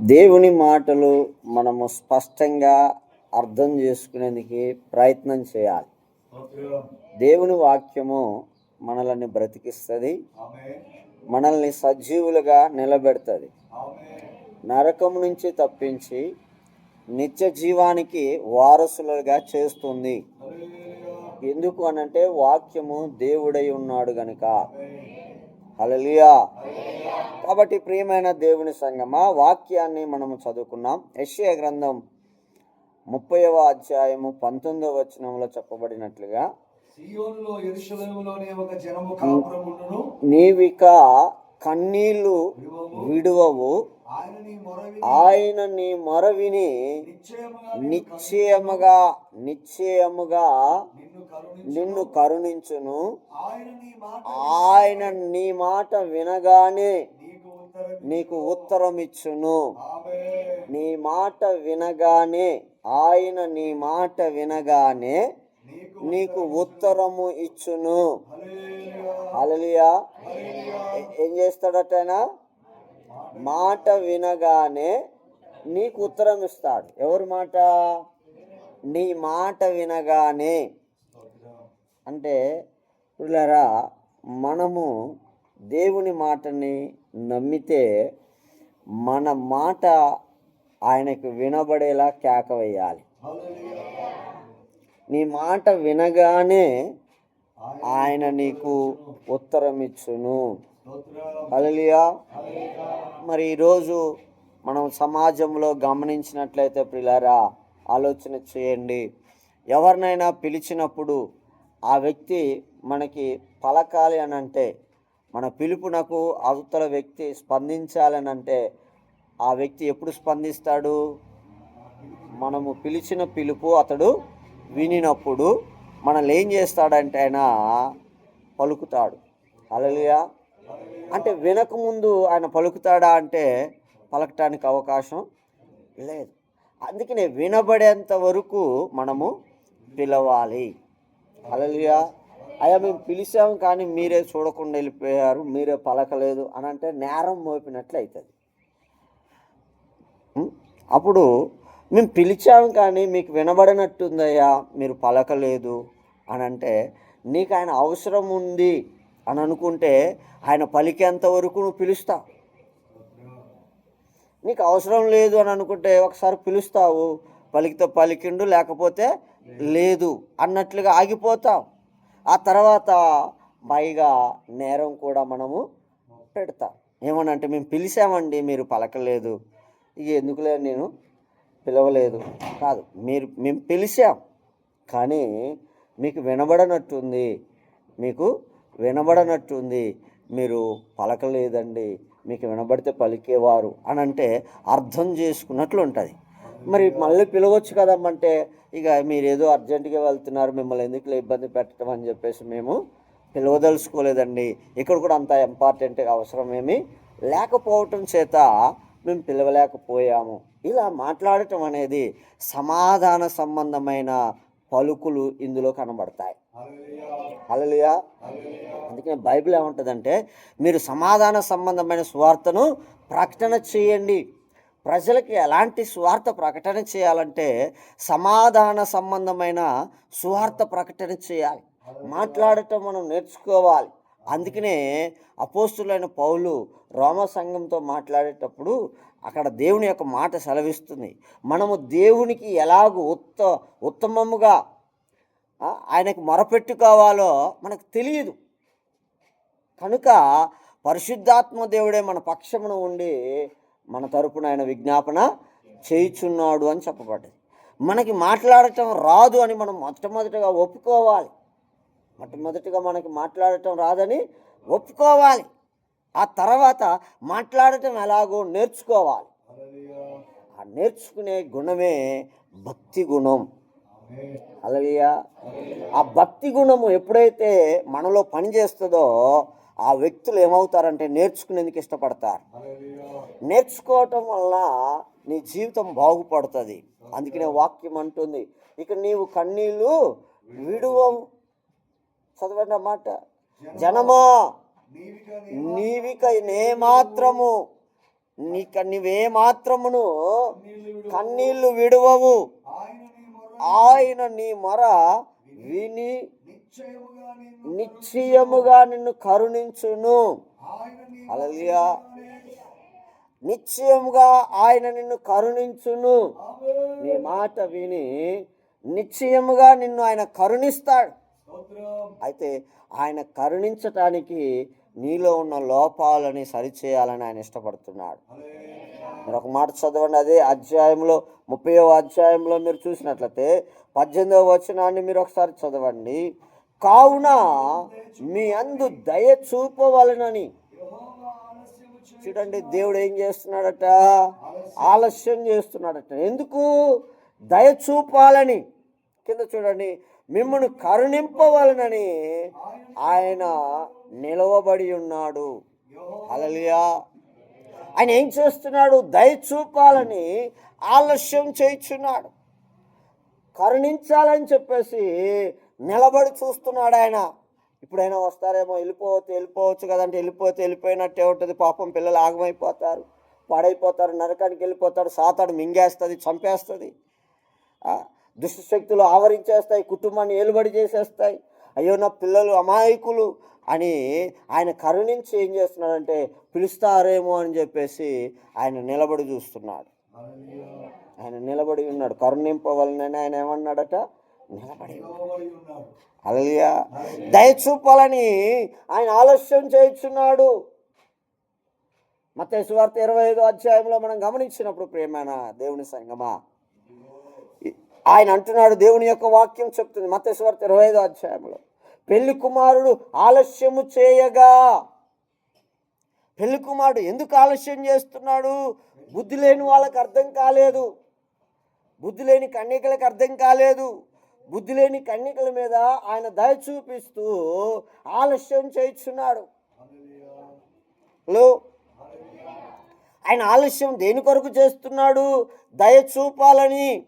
దేవుని మాటలు మనము స్పష్టంగా అర్థం చేసుకునేందుకు ప్రయత్నం చేయాలి. దేవుని వాక్యము మనల్ని బ్రతికిస్తుంది. మనల్ని సజీవులుగా నిలబెడుతుంది. నరకం నుంచి తప్పించి నిత్య జీవానికి వారసులుగా చేస్తుంది. ఎందుకు అనంటే వాక్యము దేవుడై ఉన్నాడు గనుక. హల్లెలూయా. కాబట్టి ప్రియమైన దేవుని సంగమా వాక్యాన్ని మనము చదువుకున్నాం. యెషయా గ్రంథం ముప్పైవ అధ్యాయము పంతొమ్మిదవ వచనంలో చెప్పబడినట్లుగా నీవిక కన్నీళ్ళు విడువవు. ఆయన నీ మొరవిని నిశ్చయముగా నిశ్చయముగా నిన్ను కరుణి నిన్ను కరుణించును. ఆయన నీ మాట వినగానే నీకు ఉత్తరం ఇచ్చును నీ మాట వినగానే ఆయన నీ మాట వినగానే నీకు ఉత్తరము ఇచ్చును. అలలియా ఏం చేస్తాడట ఆయన? మాట వినగానే నీకు ఉత్తరం ఇస్తాడు. ఎవరి మాట? నీ మాట వినగానే. అంటే పిల్లరా మనము దేవుని మాటని నమ్మితే మన మాట ఆయనకు వినబడేలా కేక వేయాలి. నీ మాట వినగానే ఆయన నీకు ఉత్తరం ఇచ్చును. అలలియా మరి ఈరోజు మనం సమాజంలో గమనించినట్లయితే ప్రిలారా ఆలోచన చేయండి. ఎవరినైనా పిలిచినప్పుడు ఆ వ్యక్తి మనకి పలకాలి అని అంటే మన పిలుపునకు అవతల వ్యక్తి స్పందించాలని అంటే ఆ వ్యక్తి ఎప్పుడు స్పందిస్తాడు? మనము పిలిచిన పిలుపు అతడు వినినప్పుడు మనల్ని ఏం చేస్తాడంటే ఆయన పలుకుతాడు. అలలియా అంటే వినకముందు ఆయన పలుకుతాడా అంటే పలకటానికి అవకాశం లేదు. అందుకనే వినబడేంత వరకు మనము పిలవాలి. అలలియా అయ్యా మేము పిలిచాము కానీ మీరే చూడకుండా వెళ్ళిపోయారు మీరే పలకలేదు అని అంటే నేరం మోపినట్లు అవుతుంది అప్పుడు మేము పిలిచాము కానీ మీకు వినబడినట్టుందయ్యా మీరు పలకలేదు అని అంటే నీకు ఆయన అవసరం ఉంది అని అనుకుంటే ఆయన పలికేంత వరకు నువ్వు పిలుస్తావు నీకు అవసరం లేదు అని అనుకుంటే ఒకసారి పిలుస్తావు. పలికితే పలికిండు లేకపోతే లేదు అన్నట్లుగా ఆగిపోతావు ఆ తర్వాత పైగా నేరం కూడా మనము పెడతాం. ఏమనంటే మేము పిలిచామండి మీరు పలకలేదు. ఇక ఎందుకులే నేను పిలవలేదు. కాదు మీరు మేము పిలిచాం. కానీ మీకు వినబడనట్టుంది. మీకు వినబడనట్టుంది. మీరు పలకలేదండి. మీకు వినబడితే పలికేవారు అని అంటే అర్థం చేసుకున్నట్లు ఉంటుంది. మరి మళ్ళీ పిలవచ్చు కదమ్మంటే ఇక మీరు ఏదో అర్జెంటుగా వెళ్తున్నారు మిమ్మల్ని ఎందుకు ఇబ్బంది పెట్టడం అని చెప్పేసి మేము పిలవదలుచుకోలేదండి. ఇక్కడ కూడా అంత ఇంపార్టెంట్గా అవసరం ఏమీ లేకపోవటం చేత మేము పిలవలేకపోయాము. ఇలా మాట్లాడటం అనేది సమాధాన సంబంధమైన పలుకులు ఇందులో కనబడతాయి. హల్లెలూయా. అందుకని బైబిల్ ఏముంటుందంటే మీరు సమాధాన సంబంధమైన స్వార్థను ప్రకటన చేయండి. ప్రజలకి ఎలాంటి స్వార్థ ప్రకటన చేయాలంటే సమాధాన సంబంధమైన స్వార్థ ప్రకటన చేయాలి. మాట్లాడటం మనం నేర్చుకోవాలి. అందుకనే అపోస్తులైన పౌలు రోమ సంఘంతో మాట్లాడేటప్పుడు అక్కడ దేవుని యొక్క మాట సెలవిస్తుంది. మనము దేవునికి ఎలాగూ ఉత్త ఉత్తమముగా ఆయనకు మొరపెట్టుకోవాలో మనకు తెలియదు. కనుక పరిశుద్ధాత్మ దేవుడే మన పక్షమున ఉండి మన తరపున ఆయన విజ్ఞాపన చేయుచున్నాడు అని చెప్పబడ్డది. మనకి మాట్లాడటం రాదు అని మనం మొట్టమొదటిగా ఒప్పుకోవాలి. మొట్టమొదటిగా మనకి మాట్లాడటం రాదని ఒప్పుకోవాలి. ఆ తర్వాత మాట్లాడటం ఎలాగో నేర్చుకోవాలి. ఆ నేర్చుకునే గుణమే భక్తి గుణం. అలాగే అలలియా ఆ భక్తి గుణము ఎప్పుడైతే మనలో పనిచేస్తుందో ఆ వ్యక్తులు ఏమవుతారంటే నేర్చుకునేందుకు ఇష్టపడతారు. నేర్చుకోవటం వల్ల నీ జీవితం బాగుపడుతుంది. అందుకనే వాక్యం అంటుంది. ఇక నీవు కన్నీళ్ళు విడువవు చదవండి అన్నమాట జనమా నీవిక నే మాత్రము నీక నీవే మాత్రమును కన్నీళ్ళు విడువవు. ఆయన నీ మొర విని నిశ్చయముగా నిన్ను కరుణించును. హల్లెలూయా. నిశ్చయముగా ఆయన నిన్ను కరుణించును. నీ మాట విని నిశ్చయముగా నిన్ను ఆయన కరుణిస్తాడు. అయితే ఆయన కరుణించటానికి నీలో ఉన్న లోపాలని సరిచేయాలని ఆయన ఇష్టపడుతున్నాడు. మీరు ఒక మాట చదవండి. అదే అధ్యాయంలో ముప్పయో అధ్యాయంలో మీరు చూసినట్లయితే పద్దెనిమిదవ వచనాన్ని మీరు ఒకసారి చదవండి. కావున మీ అందు దయ చూపవలనని. చూడండి దేవుడు ఏం చేస్తున్నాడట? ఆలస్యం చేస్తున్నాడట. ఎందుకు? దయ చూపాలని. కింద చూడండి మిమ్మల్ని కరుణింపవలనని ఆయన నిలవబడి ఉన్నాడు. అలలియా ఆయన ఏం చేస్తున్నాడు? దయ చూపాలని ఆలస్యం చేయించున్నాడు. కరుణించాలని చెప్పేసి నిలబడి చూస్తున్నాడు ఆయన. ఇప్పుడైనా వస్తారేమో వెళ్ళిపోవచ్చు వెళ్ళిపోవచ్చు కదంటే వెళ్ళిపోతే వెళ్ళిపోయినట్టే ఉంటుంది. పాపం పిల్లలు ఆగమైపోతారు పాడైపోతారు నరకానికి వెళ్ళిపోతాడు సాతాడు మింగేస్తుంది చంపేస్తుంది. దుష్టశక్తులు ఆవరించేస్తాయి కుటుంబాన్ని ఏలుబడి చేసేస్తాయి. అయ్యో నా పిల్లలు అమాయకులు అని ఆయన కరుణించి ఏం చేస్తున్నాడంటే పిలుస్తారేమో అని చెప్పేసి ఆయన నిలబడి చూస్తున్నాడు. ఆయన నిలబడి ఉన్నాడు. కరుణింపవలనని ఆయన ఏమన్నాడట? అలలియా దయ చూపాలని ఆయన ఆలస్యం చేయించున్నాడు. మత సువార్త ఇరవై ఐదో అధ్యాయంలో మనం గమనించినప్పుడు ప్రేమైన దేవుని సంగమా? ఆయన అంటున్నాడు దేవుని యొక్క వాక్యం చెప్తుంది మత సువార్త ఇరవై ఐదో అధ్యాయంలో. పెళ్ళి కుమారుడు ఆలస్యము చేయగా పెళ్ళి కుమారుడు ఎందుకు ఆలస్యం చేస్తున్నాడు? బుద్ధి లేని వాళ్ళకి అర్థం కాలేదు. బుద్ధి లేని కన్యకలకు అర్థం కాలేదు. బుద్ధి లేని కన్యకల మీద ఆయన దయ చూపిస్తూ ఆలస్యం చేయించున్నాడు. హలో? ఆయన ఆలస్యం దేని కొరకు చేస్తున్నాడు? దయ చూపాలని.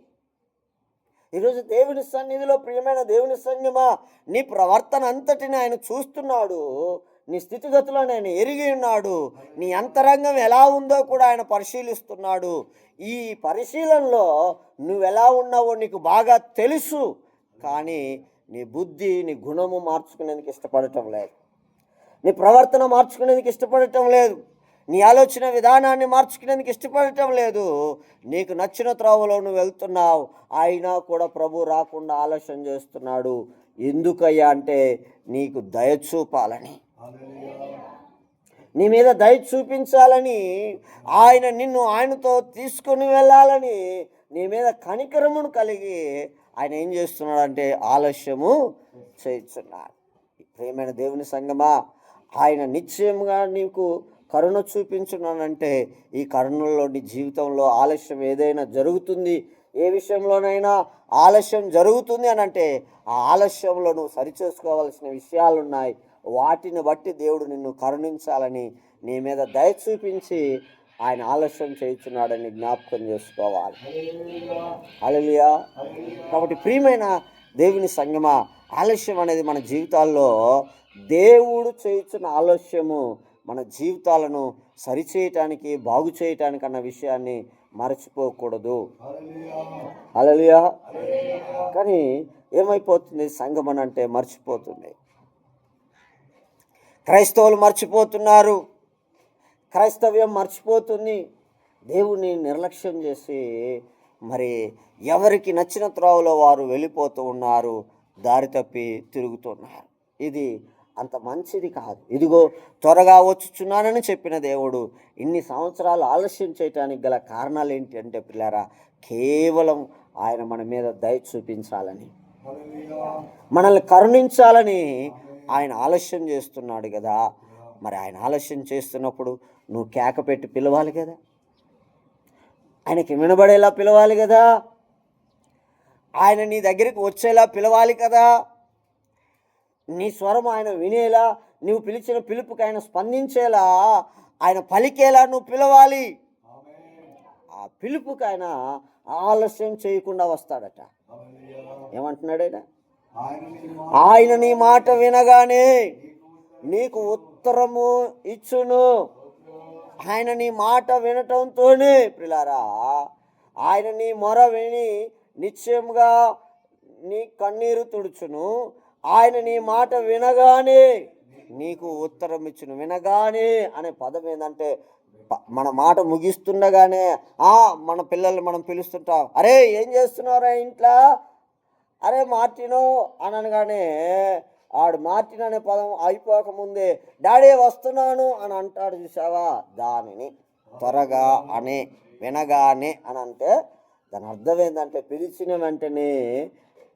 ఈరోజు దేవుని సన్నిధిలో ప్రియమైన దేవుని సన్నిమా నీ ప్రవర్తన అంతటిని ఆయన చూస్తున్నాడు. నీ స్థితిగతులను ఆయన ఎరిగి ఉన్నాడు. నీ అంతరంగం ఎలా ఉందో కూడా ఆయన పరిశీలిస్తున్నాడు. ఈ పరిశీలనలో నువ్వు ఎలా ఉన్నావో నీకు బాగా తెలుసు. కానీ నీ బుద్ధి నీ గుణము మార్చుకునేందుకు ఇష్టపడటం లేదు. నీ ప్రవర్తన మార్చుకునేందుకు ఇష్టపడటం లేదు. నీ ఆలోచన విధానాన్ని మార్చుకునేందుకు ఇష్టపడటం లేదు. నీకు నచ్చిన త్రోవలో నువ్వు వెళ్తున్నావు. అయినా కూడా ప్రభు రాకుండా ఆలస్యం చేస్తున్నాడు. ఎందుకయ్యా అంటే నీకు దయ చూపాలని. నీ మీద దయ చూపించాలని. ఆయన నిన్ను ఆయనతో తీసుకుని వెళ్ళాలని. నీ మీద కనికరమును కలిగి ఆయన ఏం చేస్తున్నాడంటే ఆలస్యము చేస్తున్నాడు ప్రేమైన దేవుని సంగమా ఆయన నిశ్చయంగా నీకు కరుణ చూపించున్నానంటే ఈ కరుణలో నీ జీవితంలో ఆలస్యం ఏదైనా జరుగుతుంది ఏ విషయంలోనైనా ఆలస్యం జరుగుతుంది అని అంటే ఆ ఆలస్యంలో నువ్వు సరిచేసుకోవాల్సిన విషయాలు ఉన్నాయి వాటిని బట్టి దేవుడు నిన్ను కరుణించాలని నీ మీద దయ చూపించి ఆయన ఆలస్యం చేయించున్నాడని జ్ఞాపకం చేసుకోవాలి. అలలియా. కాబట్టి ప్రియమైన దేవుని సంగమా ఆలస్యం అనేది మన జీవితాల్లో దేవుడు చేయించిన ఆలస్యము మన జీవితాలను సరిచేయటానికి బాగు చేయటానికి అన్న విషయాన్ని మరచిపోకూడదు. అలలియా. కానీ ఏమైపోతుంది అంటే మర్చిపోతుంది క్రైస్తవులు మర్చిపోతున్నారు క్రైస్తవ్యం మర్చిపోతుంది. దేవుని నిర్లక్ష్యం చేసి మరి ఎవరికి నచ్చిన త్రోవలో వారు వెళ్ళిపోతూ ఉన్నారు. దారి తప్పి తిరుగుతున్నారు. ఇది అంత మంచిది కాదు. ఇదిగో త్వరగా వచ్చుచున్నానని చెప్పిన దేవుడు ఇన్ని సంవత్సరాలు ఆలస్యం చేయటానికి గల కారణాలు ఏంటి అంటే పిల్లారా కేవలం ఆయన మన మీద దయ చూపించాలని. మనల్ని కరుణించాలని ఆయన ఆలస్యం చేస్తున్నాడు కదా. మరి ఆయన ఆలస్యం చేస్తున్నప్పుడు నువ్వు కేక పెట్టి పిలవాలి కదా. ఆయనకి వినబడేలా పిలవాలి కదా. ఆయన నీ దగ్గరికి వచ్చేలా పిలవాలి కదా. నీ స్వరం ఆయన వినేలా నువ్వు పిలిచిన పిలుపుకి ఆయన స్పందించేలా ఆయన పలికేలా నువ్వు పిలవాలి. ఆ పిలుపుకి ఆయన ఆలస్యం చేయకుండా వస్తాడట. ఏమంటున్నాడు ఆయన? ఆయన నీ మాట వినగానే నీకు ఉత్తరము ఇచ్చును. ఆయన నీ మాట వినటంతోనే ప్రిలారా ఆయన నీ మొర విని నిశ్చయంగా నీ కన్నీరు తుడుచును. ఆయన నీ మాట వినగానే నీకు ఉత్తరం ఇచ్చును. వినగానే అనే పదం ఏంటంటే మన మాట ముగిస్తుండగానే ఆ మన పిల్లల్ని మనం పిలుస్తుంటాం. అరే ఏం చేస్తున్నారా ఇంట్లో? అరే మార్టిను అని అనగానే ఆడు మార్టిన్ అనే పదం అయిపోకముందే డాడీ వస్తున్నాను అని అంటాడు చూసావా దానిని త్వరగా అనే వినగానే అని అంటే దాని అర్థం ఏంటంటే పిలిచిన వెంటనే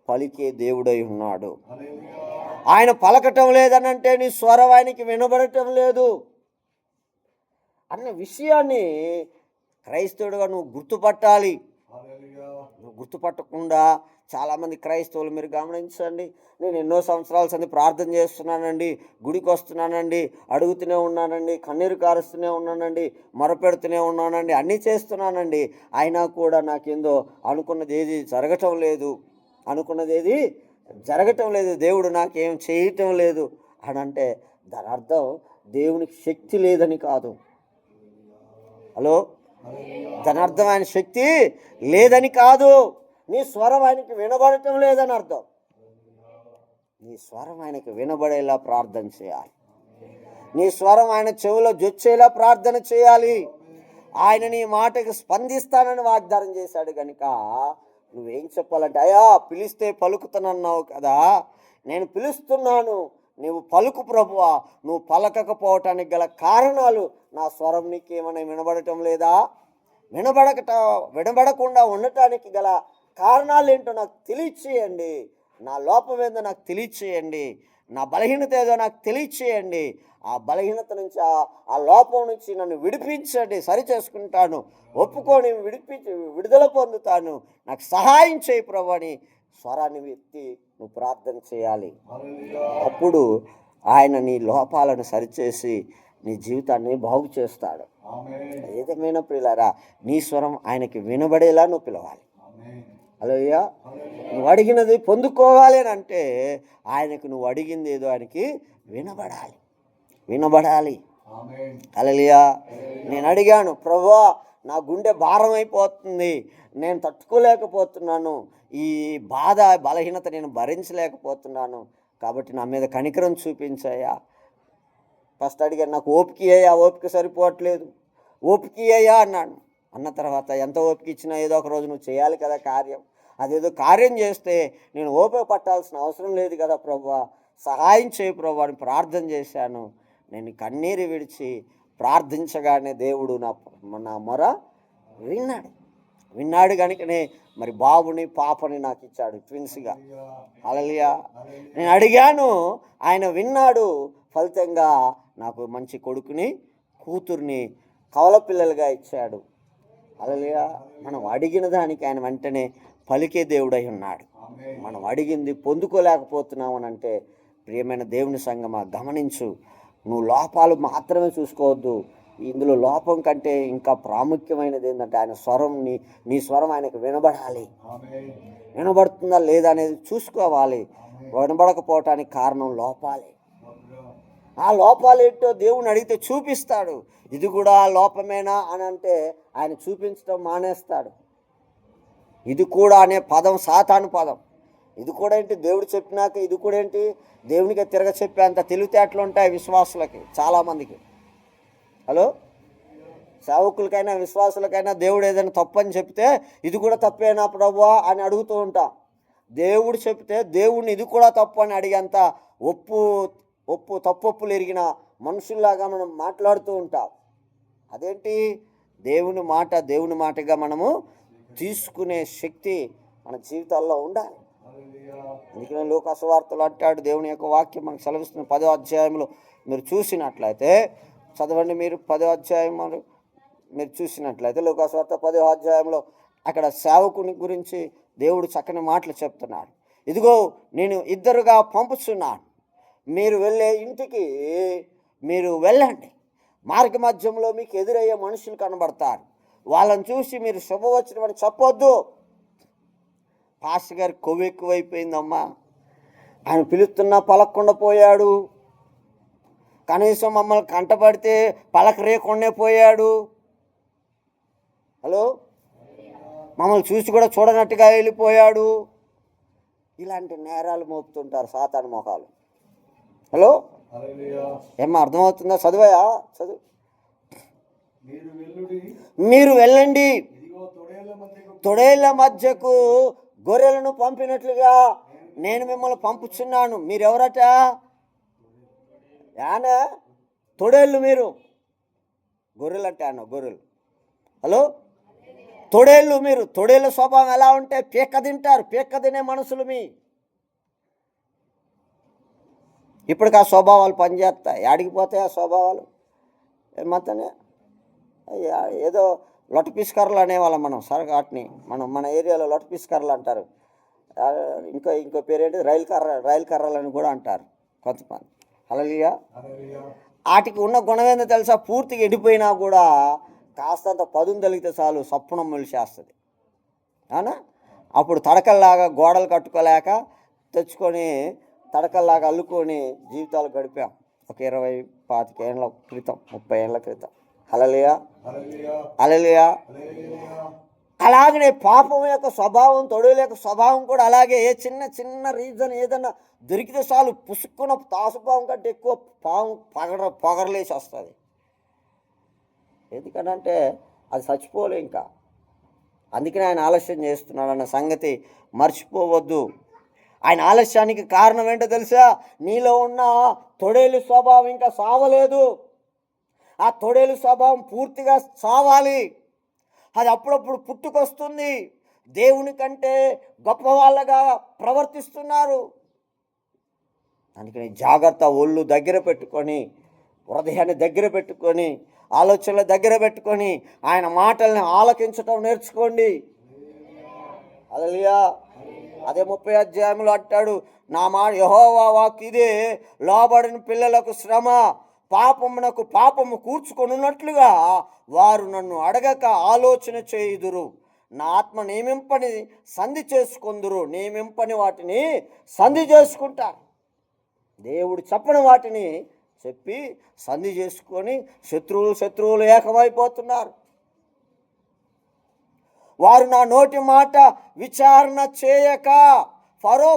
పలికే దేవుడై ఉన్నాడు. ఆయన పలకటం లేదనంటే నీ స్వరం ఆయనకి వినబడటం లేదు. అన్న విషయాన్ని క్రైస్తవుడుగా నువ్వు గుర్తుపట్టాలి. నువ్వు గుర్తుపట్టకుండా చాలామంది క్రైస్తవులు మీరు గమనించండి. నేను ఎన్నో సంవత్సరాల సంది ప్రార్థన చేస్తున్నానండి. గుడికి వస్తున్నానండి. అడుగుతూనే ఉన్నానండి. కన్నీరు కారుస్తూనే ఉన్నానండి. మొరపెడుతూనే ఉన్నానండి. అన్నీ చేస్తున్నానండి. అయినా కూడా నాకేందో అనుకున్నది ఏది జరగటం లేదు. అనుకున్నది ఏది జరగటం లేదు. దేవుడు నాకేం చేయటం లేదు అని అంటే దాని అర్థం దేవునికి శక్తి లేదని కాదు. హలో? దాని అర్థం ఆయన శక్తి లేదని కాదు. నీ స్వరం ఆయనకి వినబడటం లేదని అర్థం. నీ స్వరం ఆయనకి వినబడేలా ప్రార్థన చేయాలి. నీ స్వరం ఆయన చెవిలో జొచ్చేలా ప్రార్థన చేయాలి. ఆయన నీ మాటకి స్పందిస్తానని వాగ్దానం చేశాడు కనుక నువ్వేం చెప్పాలంటే అయ్యా పిలిస్తే పలుకుతానన్నావు కదా నేను పిలుస్తున్నాను. నువ్వు పలుకు ప్రభువా. నువ్వు పలకకపోవటానికి గల కారణాలు నా స్వరం నీకేమైనా వినబడటం లేదా? వినబడకట వినబడకుండా ఉండటానికి గల కారణాలు ఏంటో నాకు తెలియచేయండి. నా లోపం ఏందో నాకు తెలియచేయండి. నా బలహీనత ఏదో నాకు తెలియచేయండి. ఆ బలహీనత నుంచి ఆ- ఆ లోపం నుంచి నన్ను విడిపించండి. సరి చేసుకుంటాను ఒప్పుకొని విడిపించి విడుదల పొందుతాను. నాకు సహాయం చేయి ప్రభు అని స్వరాన్ని ఎత్తి నువ్వు ప్రార్థన చేయాలి. అప్పుడు ఆయన నీ లోపాలను సరిచేసి నీ జీవితాన్ని బాగు చేస్తాడు ఏదేమైనా ప్రియులారా నీ స్వరం ఆయనకి వినబడేలా నువ్వు పిలవాలి. అలయ్యా నువ్వు అడిగినది పొందుకోవాలి అని అంటే ఆయనకు నువ్వు అడిగింది ఏదో ఆయనకి వినబడాలి. వినబడాలి. అలలియా నేను అడిగాను ప్రభా నా గుండె భారం అయిపోతుంది నేను తట్టుకోలేకపోతున్నాను. ఈ బాధ బలహీనత నేను భరించలేకపోతున్నాను. కాబట్టి నా మీద కనికరం చూపించాయా? ఫస్ట్ అడిగాను నాకు ఓపిక అయ్యా ఓపిక సరిపోవట్లేదు. ఓపిక అయ్యా అన్నాడు. అన్న తర్వాత ఎంత ఓపిక ఇచ్చినా ఏదో ఒక రోజు నువ్వు చేయాలి కదా కార్యం. అదేదో కార్యం చేస్తే నేను ఓపిక పట్టాల్సిన అవసరం లేదు కదా ప్రభు. సహాయం చేయి ప్రభు అని ప్రార్థన చేశాను. నేను కన్నీరు విడిచి ప్రార్థించగానే దేవుడు నా నా మొర విన్నాడు. విన్నాడు కనుకనే మరి బాబుని పాపని నాకు ఇచ్చాడు ట్విన్స్గా అలలియా నేను అడిగాను ఆయన విన్నాడు. ఫలితంగా నాకు మంచి కొడుకుని కూతుర్ని కవల పిల్లలుగా ఇచ్చాడు. అలలియా మనం అడిగిన దానికి ఆయన వెంటనే పలికే దేవుడై ఉన్నాడు. మనం అడిగింది పొందుకోలేకపోతున్నాం అని అంటే ప్రియమైన దేవుని సంగమా గమనించు. నువ్వు లోపాలు మాత్రమే చూసుకోవద్దు. ఇందులో లోపం కంటే ఇంకా ప్రాముఖ్యమైనది ఏంటంటే ఆయన స్వరం నీ నీ స్వరం ఆయనకు వినబడాలి. వినబడుతుందా లేదా అనేది చూసుకోవాలి. వినబడకపోవటానికి కారణం లోపాలే. ఆ లోపాలు ఏంటో దేవుని అడిగితే చూపిస్తాడు. ఇది కూడా లోపమేనా అని అంటే ఆయన చూపించడం మానేస్తాడు. ఇది కూడా అనే పదం సాతాను పదం. ఇది కూడా ఏంటి? దేవుడు చెప్పినాక ఇది కూడా ఏంటి? దేవునికి తిరగ చెప్పేంత తెలివితేటలు ఉంటాయి విశ్వాసులకి చాలామందికి హలో? సేవకులకైనా విశ్వాసులకైనా దేవుడు ఏదైనా తప్పు అని చెప్తే ఇది కూడా తప్పేనా ప్రభువా అని అడుగుతూ ఉంటాం. దేవుడు చెప్తే దేవుడిని ఇది కూడా తప్పు అని అడిగేంత ఒప్పు ఒప్పు తప్పొప్పులు ఎరిగిన మనుషుల్లాగా మనం మాట్లాడుతూ ఉంటాం. అదేంటి? దేవుని మాట దేవుని మాటగా మనము తీసుకునే శక్తి మన జీవితాల్లో ఉండాలి. అందుకనే లోకాసువార్తలు అంటాడు దేవుని యొక్క వాక్యం మనకు సెలవిస్తున్న పదో అధ్యాయంలో మీరు చూసినట్లయితే చదవండి మీరు పదో అధ్యాయం మరి చూసినట్లయితే లోకాసువార్త పదో అధ్యాయంలో అక్కడ సేవకుని గురించి దేవుడు చక్కని మాటలు చెప్తున్నాడు. ఇదిగో నేను ఇద్దరుగా పంపుచున్నాను. మీరు వెళ్ళే ఇంటికి మీరు వెళ్ళండి. మార్గ మధ్యంలో మీకు ఎదురయ్యే మనుషులు కనబడతారు. వాళ్ళని చూసి మీరు శుభవచనం అని చెప్పొద్దు. పాస్టర్ గారి కొవ్వు ఎక్కువైపోయిందమ్మా. ఆయన పిలుస్తున్నా పలక్కుండా పోయాడు. కనీసం మమ్మల్ని కంటపడితే పలకరేయకుండే పోయాడు. హలో? మమ్మల్ని చూసి కూడా చూడనట్టుగా వెళ్ళిపోయాడు. ఇలాంటి నేరాలు మోపుతుంటారు సాతాను మొఖాలు హలో? ఏమ్మా అర్థమవుతుందా? చదువయా? చదువు. మీరు వెళ్ళండి. తొడేళ్ళ మధ్యకు గొర్రెలను పంపినట్లుగా నేను మిమ్మల్ని పంపుచున్నాను. మీరెవరట? యానా? తొడేళ్ళు మీరు. గొర్రెలు అంటే అన్న గొర్రెలు. హలో? తొడేళ్ళు మీరు. తొడేళ్ళ స్వభావం ఎలా ఉంటే పీక్క తింటారు. పీక్క తినే మనుషులు మీ. ఇప్పటికి ఆ స్వభావాలు పనిచేస్తాయి. యాడికి పోతాయి ఆ స్వభావాలు? ఏమంతనే ఏదో లొట పిస్కర్లు అనేవాళ్ళం మనం సరే వాటిని మనం మన ఏరియాలో లొట పిస్కర్లు అంటారు. ఇంకో ఇంకో పేరు ఏంటి రైలు కర్ర రైలు కర్రలని కూడా అంటారు కొంతమంది. అలలియా? వాటికి ఉన్న గుణం ఏందో తెలుసా? పూర్తిగా ఎండిపోయినా కూడా కాస్తంత పదును తగిలితే చాలు సప్పునం మొలిచేస్తుంది అవునా? అప్పుడు తడకల్లాగా గోడలు కట్టుకోలేక తెచ్చుకొని తడకల్లాగా అల్లుకొని జీవితాలు గడిపాం. ఒక ఇరవై పాతిక ఏళ్ళ క్రితం ముప్పై ఏళ్ళ క్రితం. హలలియా అలలియా అలాగనే పాపం యొక్క స్వభావం తొడుగుల యొక్క స్వభావం కూడా అలాగే. ఏ చిన్న చిన్న రీజన్ ఏదన్నా దొరికితే చాలు పుసుక్కున్న తాసుపావం కంటే ఎక్కువ పాము పగడ పొగరలేసి వస్తుంది. ఎందుకనంటే అది చచ్చిపోలే ఇంకా. అందుకనే ఆయన ఆలస్యం చేస్తున్నాడు అన్న సంగతి మర్చిపోవద్దు. ఆయన ఆలస్యానికి కారణం ఏంటో తెలుసా? నీలో ఉన్న తొడేలు స్వభావం ఇంకా సావలేదు. ఆ తొడేలు స్వభావం పూర్తిగా సావాలి. అది అప్పుడప్పుడు పుట్టుకొస్తుంది. దేవుని కంటే గొప్ప వాళ్ళగా ప్రవర్తిస్తున్నారు. అందుకని జాగ్రత్త ఒళ్ళు దగ్గర పెట్టుకొని హృదయాన్ని దగ్గర పెట్టుకొని ఆలోచనలు దగ్గర పెట్టుకొని ఆయన మాటల్ని ఆలకించటం నేర్చుకోండి. అదలియా అదే ముప్పై అధ్యాయంలో అంటాడు నా మా యహోవా వాక్ ఇదే లోబడిన పిల్లలకు శ్రమ పాపమునకు పాపము కూర్చుకొనున్నట్లుగా వారు నన్ను అడగక ఆలోచన చేయుదురు. నా ఆత్మ నియమింపని సంధి చేసుకొందురు. నియమింపని వాటిని సంధి చేసుకుంటారు. దేవుడు చెప్పని వాటిని చెప్పి సంధి చేసుకొని శత్రువులు శత్రువులు ఏకమైపోతున్నారు. వారు నా నోటి మాట విచారణ చేయక ఫరో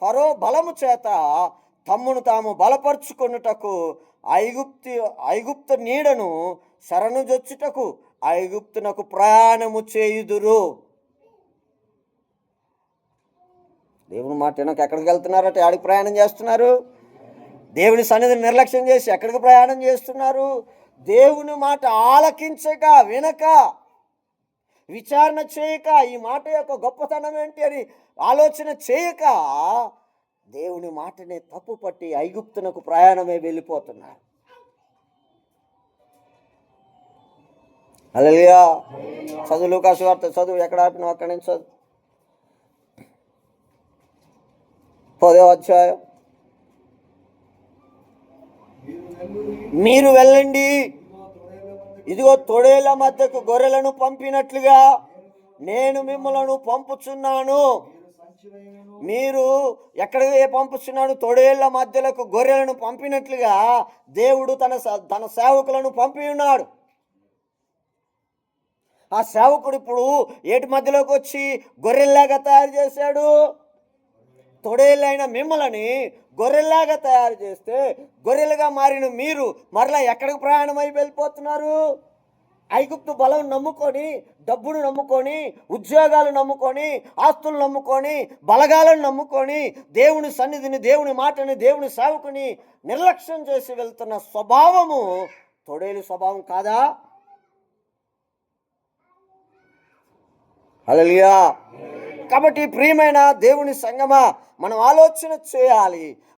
ఫరో బలము చేత తమ్మును తాము బలపరుచుకొనుటకు ఐగుప్తి ఐగుప్తు నీడను శరణుజొచ్చుటకు ఐగుప్తునకు ప్రయాణము చేయుదురు. దేవుని మాట వినక ఎక్కడికి వెళ్తున్నారట? ఆడికి ప్రయాణం చేస్తున్నారు? దేవుని సన్నిధిని నిర్లక్ష్యం చేసి ఎక్కడికి ప్రయాణం చేస్తున్నారు? దేవుని మాట ఆలకించక వినక విచారణ చేయక ఈ మాట యొక్క గొప్పతనం ఏంటి అని ఆలోచన చేయక దేవుని మాటనే తప్పు పట్టి ఐగుప్తునకు ప్రయాణమే వెళ్ళిపోతున్నారు. అలలియా చదువు లూకాసు వార్త చదువు ఎక్కడ ఆపినావు? అక్కడి నుంచి చదువు. పదో అధ్యాయం. మీరు వెళ్ళండి. ఇదిగో తొడేల మధ్యకు గొర్రెలను పంపినట్లుగా నేను మిమ్మలను పంపుచున్నాను. మీరు ఎక్కడ మీరు ఎక్కడికి పంపుచున్నాడు తొడేళ్ళ మధ్యలకు గొర్రెలను పంపినట్లుగా దేవుడు తన తన సేవకులను పంపి ఉన్నాడు. ఆ సేవకుడు ఇప్పుడు ఏటి మధ్యలోకి వచ్చి గొర్రెల్లాగా తయారు చేశాడు? తొడేళ్ళైన మిమ్మల్ని గొర్రెల్లాగా తయారు చేస్తే గొర్రెలుగా మారిన మీరు మరలా ఎక్కడికి ప్రయాణం అయి వెళ్ళిపోతున్నారు? ఐగుప్తు బలం నమ్ముకొని డబ్బును నమ్ముకొని ఉద్యోగాలు నమ్ముకొని ఆస్తులు నమ్ముకొని బలగాలను నమ్ముకొని దేవుని సన్నిధిని దేవుని మాటని దేవుని సేవకుని నిర్లక్ష్యం చేసి వెళ్తున్న స్వభావము తొడేలు స్వభావం కాదా? హల్లెలూయా. కాబట్టి ప్రియమైన దేవుని సంగమా మనం ఆలోచన చేయాలి.